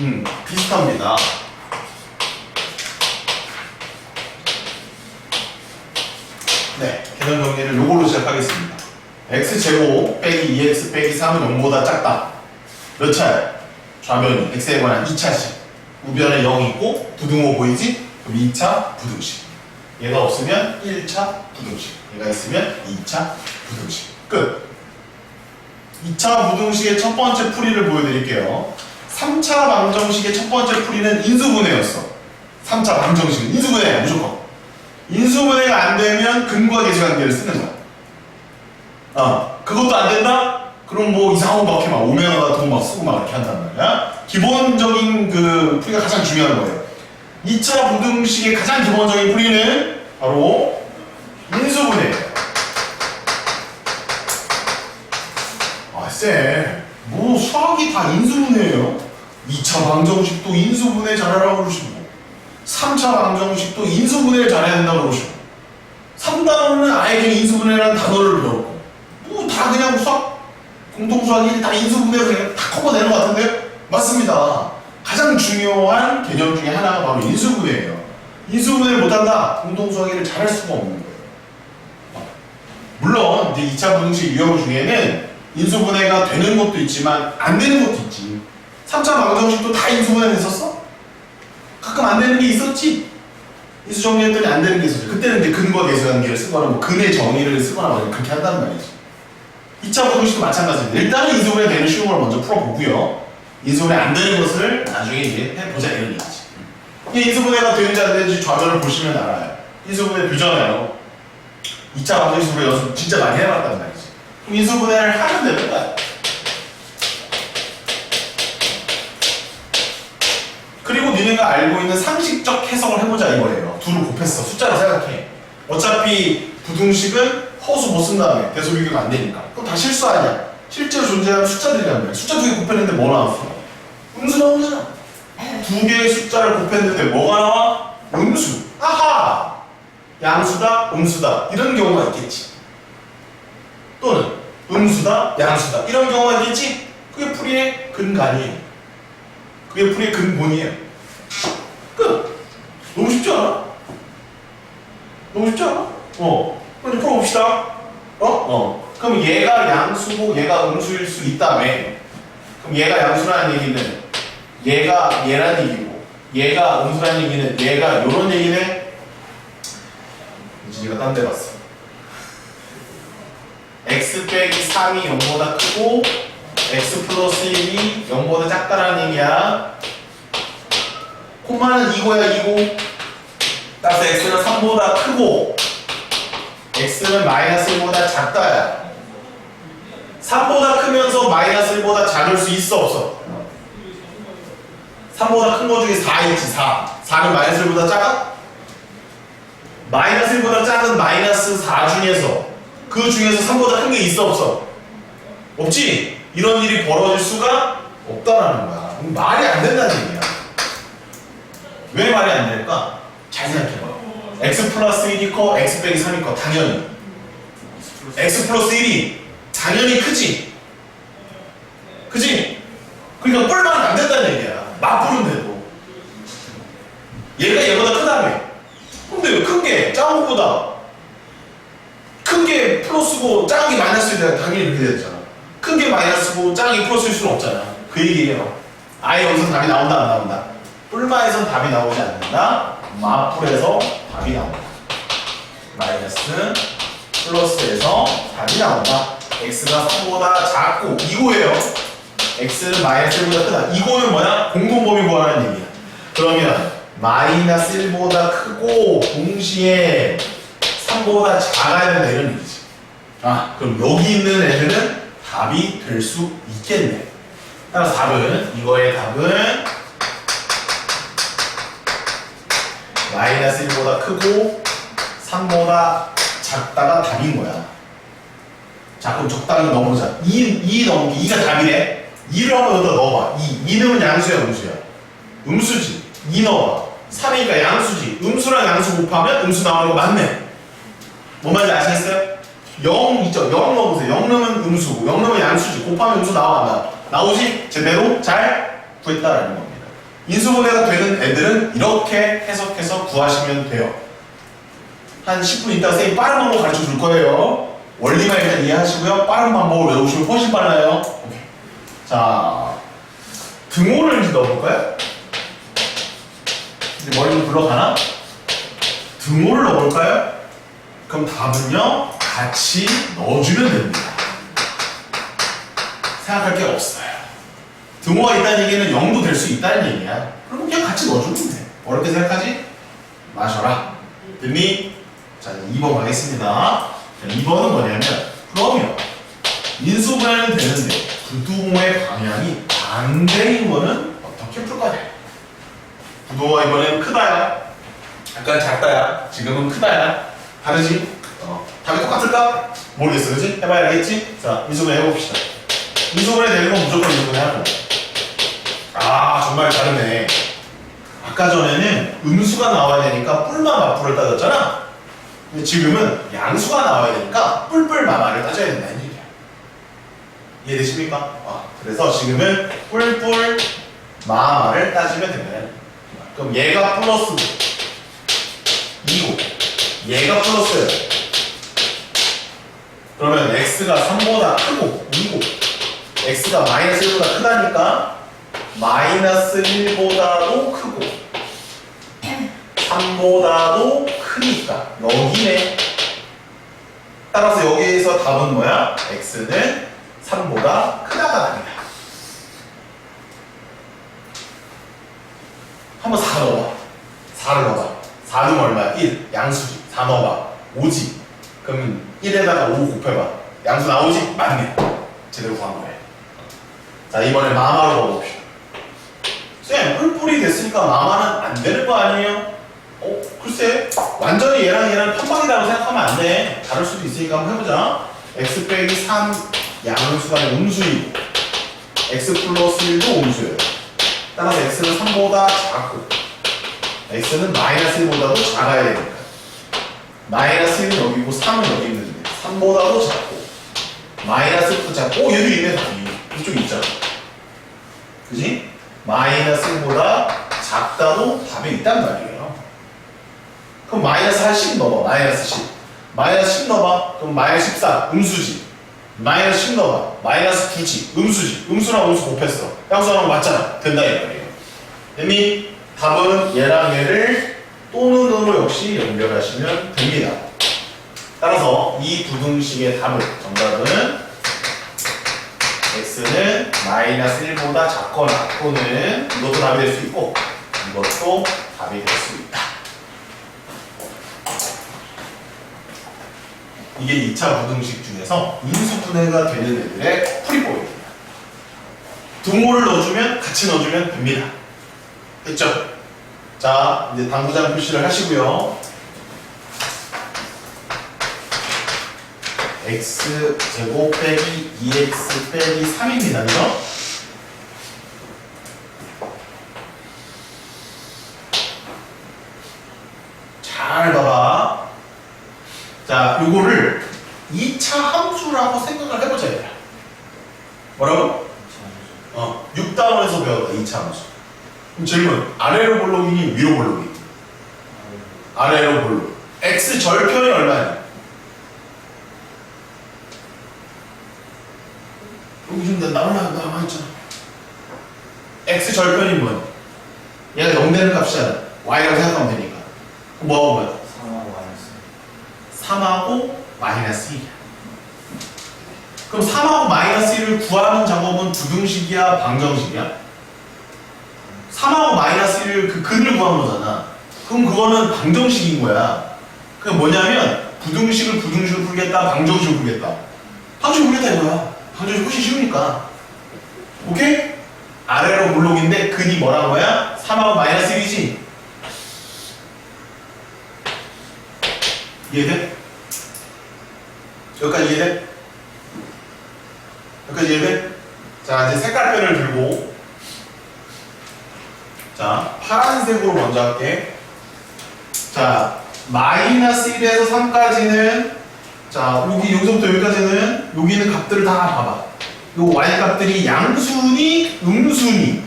음, 비슷합니다. 네, 계산 정리를 요걸로 시작하겠습니다. x제곱 빼기 2x 빼기 3은 0보다 작다. 몇 차야? 좌변이 x에 관한 2차식. 우변에 0이 있고 부등호 보이지? 그럼 2차 부등식. 얘가 없으면 1차 부등식. 얘가 있으면 2차 부등식. 끝. 2차 부등식의 첫 번째 풀이를 보여드릴게요. 3차 방정식의 첫 번째 풀이는 인수분해였어. 3차 방정식은 인수분해 무조건. 인수분해가 안 되면 근과 계수관계를 쓰는 거야. 어, 그것도 안 된다? 그럼 뭐 이상한 거 막해 막 오메가 같은 거막 쓰고 막 이렇게 한단 말이야. 기본적인 그 풀이가 가장 중요한 거예요. 2차 부등식의 가장 기본적인 풀이는 바로 인수분해예요. 아, 쎄. 뭐 수학이 다 인수분해예요. 2차 방정식도 인수분해 잘하라고 그러시고 3차 방정식도 인수분해를 잘해야 된다고 그러시고 3단원은 아예 그냥 인수분해라는 단어를 배웠고 뭐 다 그냥 수학 공통수학이 다 인수분해로 그냥 다 커버되는 것 같은데 맞습니다. 가장 중요한 개념 중에 하나가 바로 인수분해예요. 인수분해를 못한다 공통수학이를 잘할 수가 없는 거예요. 물론 이제 2차 분식 유형 중에는 인수분해가 되는 것도 있지만 안 되는 것도 있지. 3차 방정식도 다 인수분해 됐었어? 가끔 안 되는 게 있었지. 인수 정리했더니 안 되는 게 있었지. 그때는 이제 근과 계수관계를 쓰거나 뭐 근의 정의를 쓰거나 뭐 그렇게 한단 말이지. 2차 분식도 마찬가지입니다. 일단은 인수분해 되는 쉬운 걸 먼저 풀어보고요. 인수분해 안 되는 것을 나중에 이제 해보자 이런 얘기지. 이게 인수분해가 되는지 안 되는지 좌변을 보시면 알아요. 인수분해 되잖아요. 2차 방정식으로 연습 진짜 많이 해봤단 말이지. 그럼 인수분해를 하면 되는 거야. 니네가 알고 있는 상식적 해석을 해보자 이거예요. 둘을 곱했어. 숫자로 생각해. 어차피 부등식은 허수 못 쓴 다음에 대소 비교가 안 되니까. 그럼 다 실수 아니야. 실제로 존재하는 숫자들이란 말이야. 숫자 두 개 곱했는데 뭐 나왔어? 음수 나오잖아. 두 개의 숫자를 곱했는데 뭐가 나와? 음수. 아하! 양수다, 음수다. 이런 경우가 있겠지. 또는 음수다, 양수다. 이런 경우가 있겠지? 그게 풀이의 근간이에요. 그게 풀이의 근본이에요. 끝! 너무 쉽지 않아? 너무 쉽지 않아? 어. 그럼 이제 풀어봅시다. 어? 어. 그럼 얘가 양수고 얘가 음수일 수 있다며. 그럼 얘가 양수라는 얘기는 얘가 얘라는 얘기고 얘가 음수라는 얘기는 얘가 요런 얘기네. 이진이가 딴 데 갔어. x 빼기 3이 0보다 크고 x 플러스 1이 0보다 작다라는 얘기야. 콤마는 이거야 이거. 따라서 x는 3보다 크고 x는 마이너스 1보다 작다야. 3보다 크면서 마이너스 1보다 작을 수 있어 없어? 3보다 큰 거 중에 4 있지 4. 4는 마이너스 1보다 작아? 마이너스 1보다 작은 마이너스 4 중에서 그 중에서 3보다 큰 게 있어 없어? 없지? 이런 일이 벌어질 수가 없다라는 거야. 말이 안 된다는 얘기야. 왜 말이 안 될까? 잘 생각해봐. x 플러스 1이 커, x 빼기 3이 커. 당연히. x 플러스 1이 당연히 크지? 그지? 그러니까 뿔만 안 된다는 얘기야. 맞부른데도. 얘가 얘보다 크다며. 근데 큰 게 작은 것보다 큰 게 플러스고 작은 게 마이너스면 당연히 그렇게 되잖아. 큰 게 마이너스고 작은 게 플러스일 수는 없잖아. 그 얘기예요. 아예 여기서 답이 나온다 안 나온다. 뿔마에선 답이 나오지 않는다. 마풀에서 답이 나온다. 마이너스 플러스에서 답이 나온다. x가 3보다 작고 이거예요. x는 마이너스 1보다 크다. 이거는 뭐야? 공통범위 구하라는 얘기야. 그러면 마이너스 1보다 크고 동시에 3보다 작아야 된다 이런 얘기지. 아, 그럼 여기 있는 애들은 답이 될 수 있겠네. 따라서 답은 이거의 답은 마이너스 1보다 크고 3보다 작다가 답인 거야. 자, 그럼 적당히 넣어보자. 2, 2 넣으면 2가 답이래. 2를 한번 여기다 넣어봐. 2. 2 넣으면 양수야, 음수야. 음수지. 2 넣어봐. 3이니까 양수지. 음수랑 양수 곱하면 음수 나오는 거 맞네. 뭔 말인지 아시겠어요? 0 있죠? 0 넣어보세요. 0 넣으면 음수고, 0 넣으면 양수지. 곱하면 음수 나와, 안 나와? 나오지? 제대로 잘 구했다라는 겁니다. 인수분해가 되는 애들은 이렇게 해석해서 구하시면 돼요. 한 10분 있다가 선생님 빠른 방법 가르쳐 줄 거예요. 원리만 일단 이해하시고요. 빠른 방법을 외우시면 훨씬 빨라요. 오케이. 자, 등호를 이제 넣어볼까요? 이제 머리로 굴러가나? 등호를 넣어볼까요? 그럼 답은요, 같이 넣어주면 됩니다. 생각할 게 없어요. 등호가 있다는 얘기는 0도 될 수 있다는 얘기야. 그럼 그냥 같이 넣어주면 돼. 어렵게 생각하지? 마셔라. 됐니? 자, 2번 가겠습니다. 자, 2번은 뭐냐면, 그러면 인수분해는 되는데 부동호의 방향이 반대인 거는 어떻게 풀 거냐? 부동호가 이번엔 크다야. 약간 작다야. 지금은 크다야. 다르지? 어. 답이 똑같을까? 모르겠어, 그지? 해봐야 알겠지? 자, 인수분해 해봅시다. 인수분해 되는 건 무조건 인수분해 하고. 아, 정말 다르네. 아까 전에는 음수가 나와야 되니까 뿔마 마풀을 따졌잖아. 근데 지금은 양수가 나와야 되니까 뿔뿔 마마를 따져야 된다는 얘기야. 이해되십니까? 아, 그래서 지금은 뿔뿔 마마를 따지면 된다는. 그럼 얘가 플러스 2고 얘가 플러스예요. 그러면 x가 3보다 크고 2고 x가 마이너스 1보다 크다니까 마이너스 1보다도 크고 3보다도 크니까. 여기네. 따라서 여기에서 답은 뭐야? x는 3보다 크다가 답이다. 한번 4 넣어봐. 4를 넣어봐. 4는 얼마야? 1 양수지. 4 넣어봐. 5지. 그럼 1에다가 5 곱해봐. 양수 나오지? 맞네. 제대로 구한 거야 자 이번에 마마로 넣어봅시다 쌤, 뿔뿔이 됐으니까 마마는 안 되는 거 아니에요? 어, 글쎄, 완전히 얘랑 얘랑 편방이라고 생각하면 안 돼. 다를 수도 있으니까 한번 해보자. x 빼기 3 양수가 음수이고, x 플러스 1도 음수예요. 따라서 x는 3보다 작고, x는 마이너스 1보다도 작아야 되니까. 마이너스 1은 여기고 3은 여기 있는데, 3보다도 작고, 마이너스 1도 작고, 오, 얘도 있네, 답이. 이쪽 있잖아. 그지? 마이너스 1보다 작다도 답이 있단 말이에요. 그럼 마이너스 한10 넣어봐. 마이너스 10. 마이너스 10 넣어봐. 그럼 마이너스 14. 음수지. 마이너스 10 넣어봐. 마이너스 9지. 음수지. 음수랑 음수 곱했어. 양수랑 맞잖아. 된다 이 말이에요. 됐니? 답은 얘랑 얘를 또는 으로 역시 연결하시면 됩니다. 따라서 이 부등식의 답을 정답은 x는 마이너스 1보다 작거나 또는 이것도 답이 될 수 있고 이것도 답이 될 수 있다. 이게 2차 부등식 중에서 인수분해가 되는 애들의 풀이법입니다. 등호를 넣어주면 같이 넣어주면 됩니다. 됐죠? 자, 이제 당구장 표시를 하시고요. X 제곱 빼기 2x 빼기 3입니다. 그죠? 잘 봐봐. 자, 요거를 2차 함수라고 생각을 해보자. 얘들아. 뭐라고? 어, 6단원에서 배웠다, 2차 함수. 그럼 질문, 아래로 볼록이니 위로 볼록이? 아래로 볼록. x 절편이 얼마냐? 여기 좀 나올라 나와 있잖아. x 절편이 뭐야? 얘가 0 되는 값이잖아. Y라고 생각하면 되니까. 그럼 뭐 하고 뭐야? 3하고 마이너스 1이야. 그럼 3하고 마이너스 1을 구하는 작업은 부등식이야, 방정식이야? 3하고 마이너스 1을 그 근을 구하는 거잖아. 그럼 그거는 방정식인 거야. 그게 뭐냐면 부등식을 부등식으로 풀겠다, 방정식으로 풀겠다. 방정식 풀겠다 이거야. 방정식 훨씬 쉬우니까. 오케이? 아래로 물록인데 근이 뭐란 거야? 3하고 마이너스 1이지? 이해돼? 여기까지 이해돼? 여기까지 이해돼? 자, 이제 색깔펜을 들고 자, 파란색으로 먼저 할게. 자, 마이너스 1에서 3까지는 자, 여기 여기서부터 여기까지는 여기 있는 값들을 다 봐봐. 요 y 값들이 양수니 음수니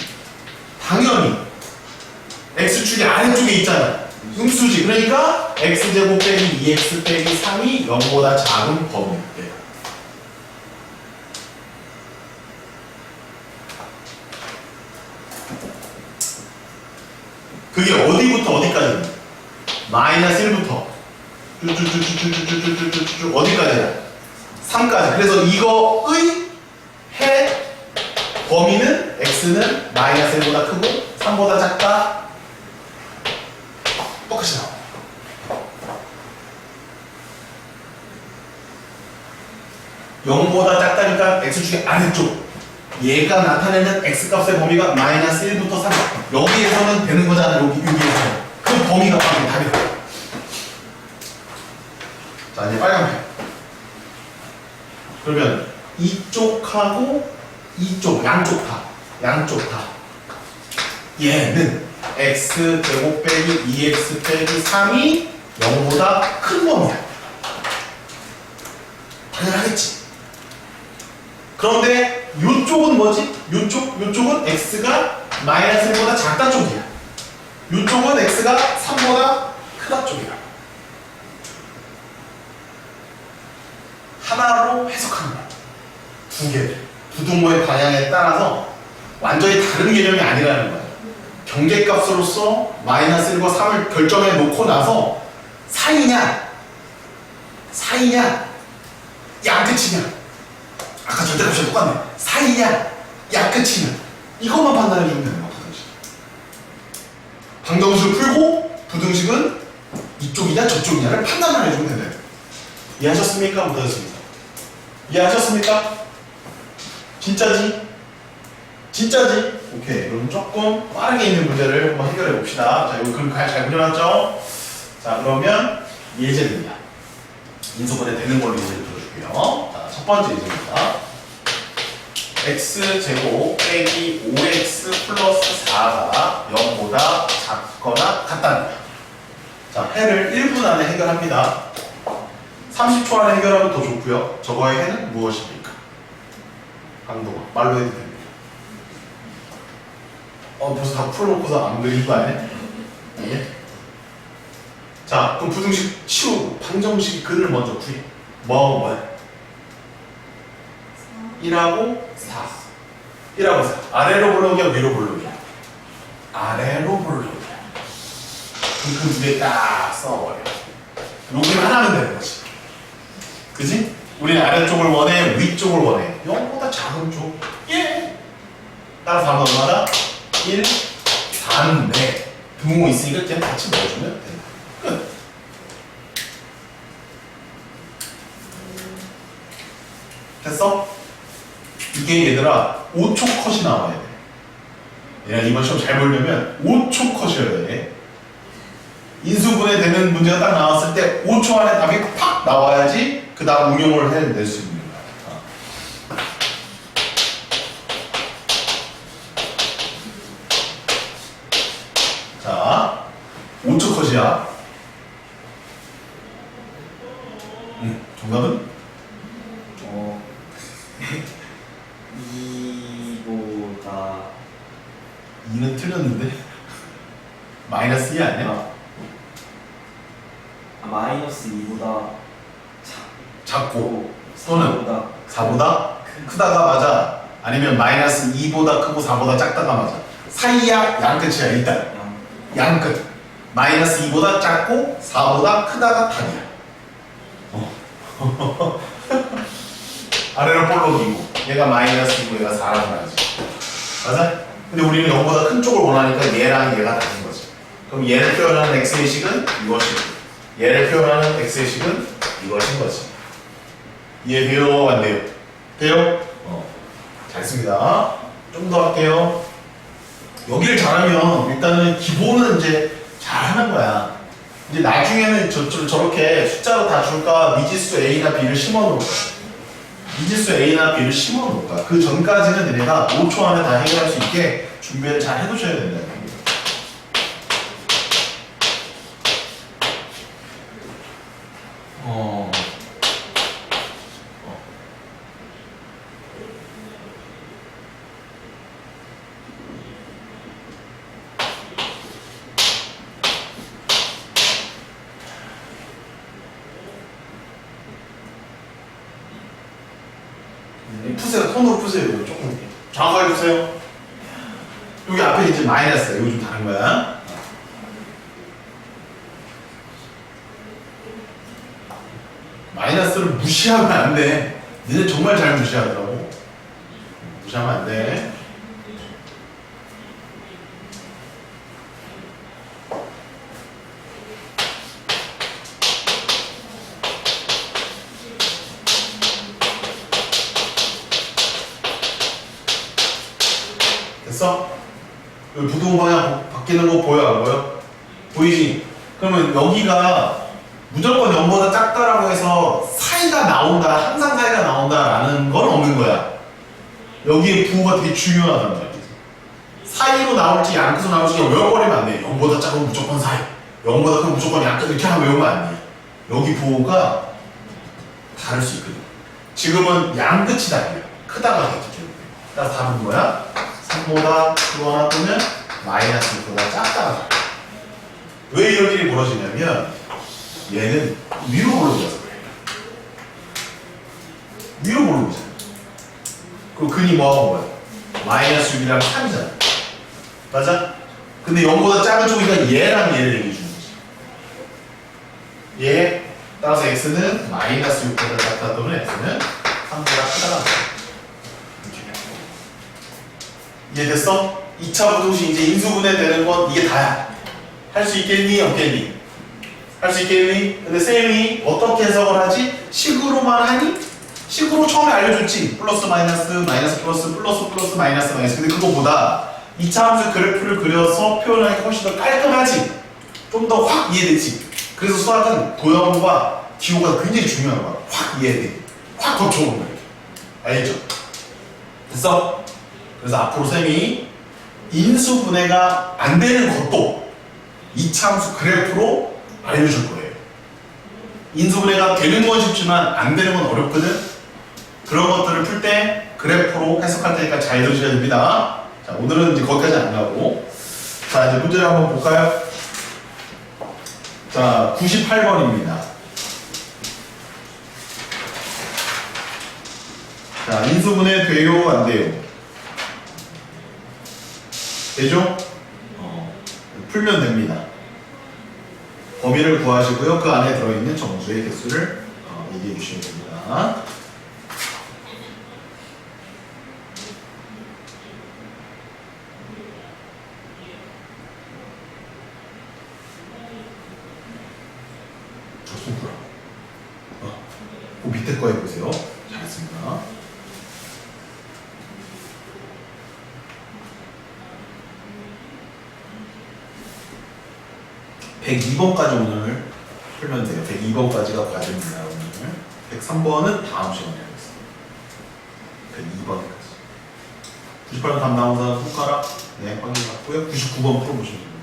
당연히 x축이 아래쪽에 있잖아. 음수지. 그러니까 x제곱 빼기 2x 빼기 3이 0보다 작은 범위대. 그게 어디부터 어디까지? 마이너스 1부터 쭉쭉쭉쭉쭉쭉쭉쭉 어디까지야? 3까지. 그래서 이거의 해 범위는 x는 마이너스 1보다 크고 3보다 작다. 0보다 작다니까 x축의 아래쪽. 얘가 나타내는 x값의 범위가 마이너스 1부터 3 여기에서는 되는 거잖아 여기 여기에서. 그 범위가 바로 답이야. 자 이제 빨간색 그러면 이쪽하고 이쪽 양쪽 다. 양쪽 다. 얘는 x 제곱 빼기 2x 빼기 3이 0보다 큰 범위야. 당연하겠지. 그런데 이쪽은 뭐지? 이쪽, 이쪽은 x가 마이너스 1보다 작다 쪽이야. 이쪽은 x가 3보다 크다 쪽이야. 하나로 해석하는 거야. 두 개를. 부등호의 방향에 따라서 완전히 다른 개념이 아니라는 거야. 경계값으로서 마이너스 1과 3을 결정해 놓고 나서 사이냐, 사이냐, 양 끝이냐. 아까 절대 값이랑 똑같네. 사이냐, 양 끝이냐. 이것만 판단해 주면 되는 거야, 부등식. 방정식을 풀고 부등식은 이쪽이냐 저쪽이냐를 판단만 해주면 된다. 이해하셨습니까? 못하셨습니까? 이해하셨습니까? 진짜지? 진짜지? 오케이. 그럼 조금 빠르게 있는 문제를 한번 해결해 봅시다. 자, 여기 그럼 잘 그려놨죠? 자, 그러면 예제입니다. 인수분해 되는 걸로 예제를 들어줄게요. 자, 첫 번째 예제입니다. x제곱 빼기 5x 플러스 4가 0보다 작거나 같답니다. 자, 해를 1분 안에 해결합니다. 30초 안에 해결하면 더 좋고요. 저거의 해는 무엇입니까? 강도가 말로 해도 됩니다. 어 벌써 다 풀어놓고서 안 그리는 거 아니야? 예. 자 그럼 부등식 치우고 방정식 근을 먼저 구해. 뭐하고 뭐야? 1하고 4. 1하고 4. 아래로 볼록이야 위로 볼록이야? 아래로 볼록이야. 그럼 그 두개 딱 써버려. 여기는 하나면 되는 거지. 그지? 우리는 아래쪽을 원해, 위쪽을 원해. 0보다 작은 쪽. 1. 따라서 하면 얼마다? 1, 4인데 등호 있으니까 그냥 같이 넣어주면 된다. 끝. 됐어? 이게 얘들아 5초 컷이 나와야 돼. 얘가 이번 시험 잘 보려면 5초 컷이어야 돼. 인수분해 되는 문제가 딱 나왔을 때 5초 안에 답이 팍 나와야지 그 다음 응용을 해낼 수 있는 거야. 어. 자, 5초 컷이야. 응, 정답은? 어, 이보다 2는 틀렸는데? 마이너스 2 아니야? 아, 마이너스 2보다 작고 또는 4보다 4보다 크다가 맞아 아니면 마이너스 2보다 크고 4보다 작다가 맞아 사이야 양끝이야 일단 양 양끝 마이너스 2보다 작고 4보다 크다가 답이야 어. 아래로 볼록이고 얘가 마이너스 2고 얘가 4라는 말이지 맞아? 근데 우리는 0보다 큰 쪽을 원하니까 얘랑 얘가 다른 거지 그럼 얘를 표현하는 x의 식은 이것이고 얘를 표현하는 x의 식은 이것인 거지 이해돼요? 안 돼요? 돼요? 어. 잘했습니다. 좀 더 할게요. 여기를 잘하면 일단은 기본은 이제 잘하는 거야. 이제 나중에는 저, 저, 저렇게 숫자로 다 줄까 미지수 A나 B를 심어 놓을 거야. 미지수 A나 B를 심어 놓을 거야. 그 전까지는 얘네가 5초 안에 다 해결할 수 있게 준비를 잘 해두셔야 된다. 어. 이 푸세요. 손으로 푸세요. 이거 조금 정확하게 푸세요. 여기 앞에 이제 마이너스야. 이거 좀 다른 거야. 마이너스를 무시하면 안 돼. 니네 정말 잘 무시하더라고. 무시하면 안 돼. 됐어? 부동 방향 바뀌는 거 보여 안 보여? 보이지? 그러면 여기가 무조건 0보다 작다라고 해서 사이가 나온다, 항상 사이가 나온다라는 건 없는 거야. 여기에 부호가 되게 중요하단 말이지. 사이로 나올지 양끝으로 나올지 외워버리면 안 돼. 0보다 작으면 무조건 사이. 0보다 크면 무조건 양끝 이렇게 하면 외우면 안 돼. 여기 부호가 다를 수 있거든. 지금은 양 끝이 달려. 크다가 됐기 때문에. 따라서 답은 뭐야? 3보다 크거나 또는 마이너스보다 작다가 달려. 왜 이런 일이 벌어지냐면 얘는 위로 그래. 위로 올라오잖아. 그리고 근이 뭐하고 뭐야? 마이너스 6이랑 3이잖아. 맞아? 근데 0보다 작은 쪽이니까 얘랑 얘를 얘기해 주는 거지. 얘, 따라서 x는 마이너스 6보다 작다 또는 x는 3보다 크다가 이렇게. 이해됐어? 2차 부동식 이제 인수분해 되는 건 이게 다야. 할 수 있겠니? 없겠니? 할 수 있겠니? 근데 쌤이 어떻게 해석을 하지? 식으로만 하니? 식으로 처음에 알려줬지. 플러스 마이너스 마이너스 플러스 플러스 플러스 마이너스 마이너스. 근데 그거보다 2차 함수 그래프를 그려서 표현하기 훨씬 더 깔끔하지. 좀 더 확 이해되지. 그래서 수학은 도형과 기호가 굉장히 중요한 거야. 확 이해돼. 확 덧쳐오는 거야. 알겠죠? 됐어? 그래서 앞으로 쌤이 인수분해가 안 되는 것도 2차 함수 그래프로 알려줄 거예요. 인수분해가 되는 건 쉽지만 안 되는 건 어렵거든. 그런 것들을 풀 때 그래프로 해석할 테니까 잘 들으셔야 됩니다. 자, 오늘은 이제 거기까지 안 가고. 자, 이제 문제를 한번 볼까요? 자, 98번입니다. 자, 인수분해 돼요, 안 돼요? 되죠? 어, 풀면 됩니다. 범위를 구하시고요. 그 안에 들어있는 정수의 개수를 어, 얘기해 주시면 됩니다. 저손 풀어. 어, 그 밑에 거 해보세요. 잘했습니다. (102번까지) 오늘 풀면 돼요. (102번까지가) 과제입니다 오늘 (103번은) 다음 시간에 하겠습니다. (102번까지) (98번) 답 나온 사람 손가락. 네 확인 받고요. (99번) 풀어보시면 됩니다.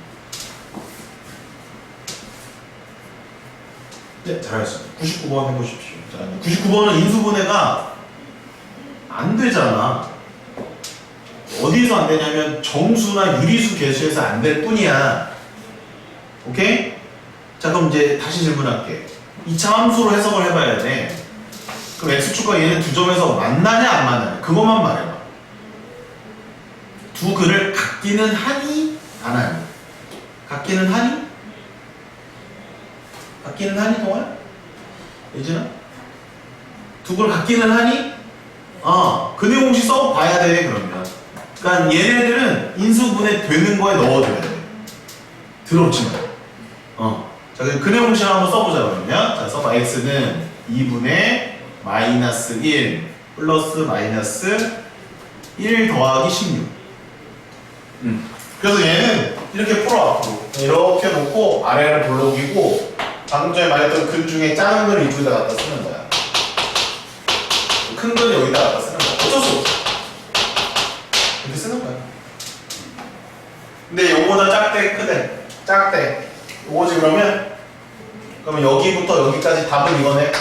네 잘하셨습니다. (99번) 해보십시오. 자 99번은 인수분해가 안 되잖아. 어디서 안 되냐면 정수나 유리수 개수에서 안 될 뿐이야 오케이? 자 그럼 이제 다시 질문할게 2차 함수로 해석을 해봐야 돼 그럼 x축과 얘는 두 점에서 만나냐 안 만나냐 그것만 말해봐 두 근을 갖기는 하니 안 하니 갖기는 하니? 갖기는 하니 동안? 예진아? 두 근을 갖기는 하니? 어 근의 공식 써봐야 돼 그러면 그러니까 얘네들은 인수분해 되는 거에 넣어줘야 돼 들었지만 어. 자, 그럼 근의 공식 한번 써보자, 그러면. 자, 써봐. x는 2분의 마이너스 1 플러스 마이너스 1 더하기 16. 음. 그래서 얘는 이렇게 풀어, 앞으로. 이렇게 놓고 아래를 볼록이고 방금 전에 말했던 근 중에 작은 걸 이쪽에다 갖다 쓰는 거야. 큰 건 여기다 갖다 쓰는 거야. 어쩔 수 없어. 이렇게 쓰는 거야. 근데 요거보다 작대, 크대. 작대. 요거지 그러면 그러면 여기부터 여기까지 답은 이거네.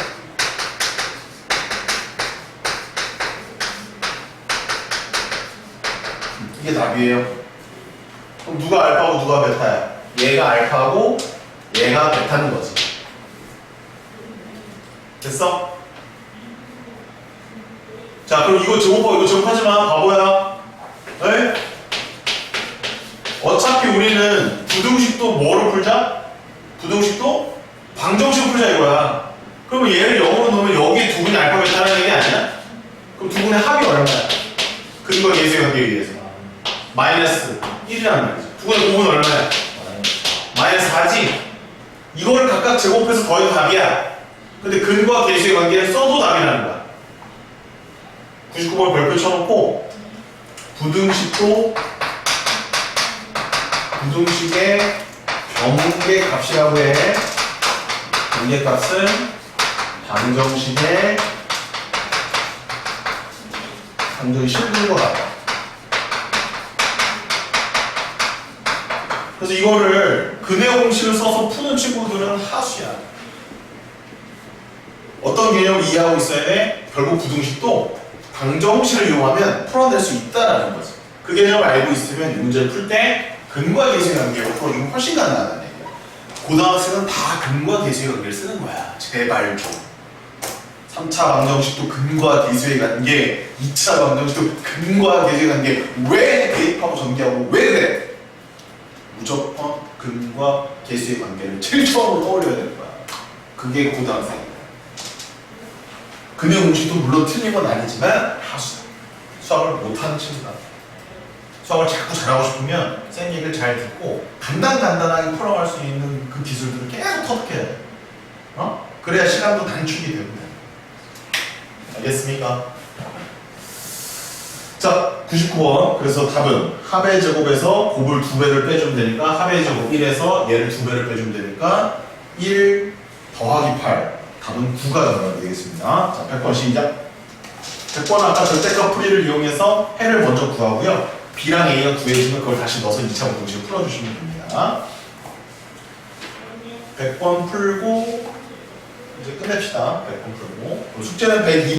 이게 답이에요. 그럼 누가 알파고 누가 베타야? 얘가 알파고 얘가 베타는 거지. 됐어? 자, 그럼 이거 제곱법 이거 제곱하지 마. 바보야. 네? 어차피 우리는 부등식도 뭐로 풀자? 부등식도 방정식 풀자 이거야. 그러면 얘를 0으로 넣으면 여기에 두 분의 알파벳 따라는 게 아니야? 그럼 두 분의 합이 얼마야? 근거 계수의 관계에 의해서. 마이너스 1이라는 말이지. 두 분의 곱은 얼마야? 마이너스 4지? 이거를 각각 제곱해서 더해도 답이야. 근데 근과 계수의 관계를 써도 답이라는 거야. 99번 별표 쳐놓고 부등식도 부등식의 변계 값이라고 해. 변계 값은 방정식의 방정식 실분과 같다. 그래서 이거를 근해 공식을 써서 푸는 친구들은 하수야. 어떤 개념을 이해하고 있어야 돼? 결국 부등식도 방정식을 이용하면 풀어낼 수 있다라는 거지. 그 개념을 알고 있으면 이 문제를 풀 때 근과 계수의 관계로 풀어주면 훨씬 간단하다는 얘기야. 고등학생은 다 근과 계수의 관계를 쓰는 거야. 제발 좀. 3차 방정식도 근과 계수의 관계, 2차 방정식도 근과 계수의 관계. 왜 대입하고 전개하고 왜 그래? 무조건 근과 계수의 관계를 제일 처음으로 떠올려야 되는 거야. 그게 고등학생이야. 근의 공식도 물론 틀린 건 아니지만 하수다. 수학을 못하는 친구다. 수학을 자꾸 잘하고 싶으면 쌤 얘기를 잘 듣고 간단간단하게 풀어갈 수 있는 그 기술들을 계속 터득해야 돼. 어? 그래야 시간도 단축이 됩니다. 알겠습니까? 자, 99번. 그래서 답은 합의 제곱에서 곱을 두 배를 빼주면 되니까 합의 제곱 1에서 얘를 두 배를 빼주면 되니까 1 더하기 8. 답은 9가 나와야 되겠습니다. 자, 100번 시작. 100번은 아까 절대값 풀이를 이용해서 해를 먼저 구하고요. B랑 A가 구해지면 그걸 다시 넣어서 2차 공식을 풀어주시면 됩니다. 100번 풀고 이제 끝냅시다. 100번 풀고. 숙제는 102.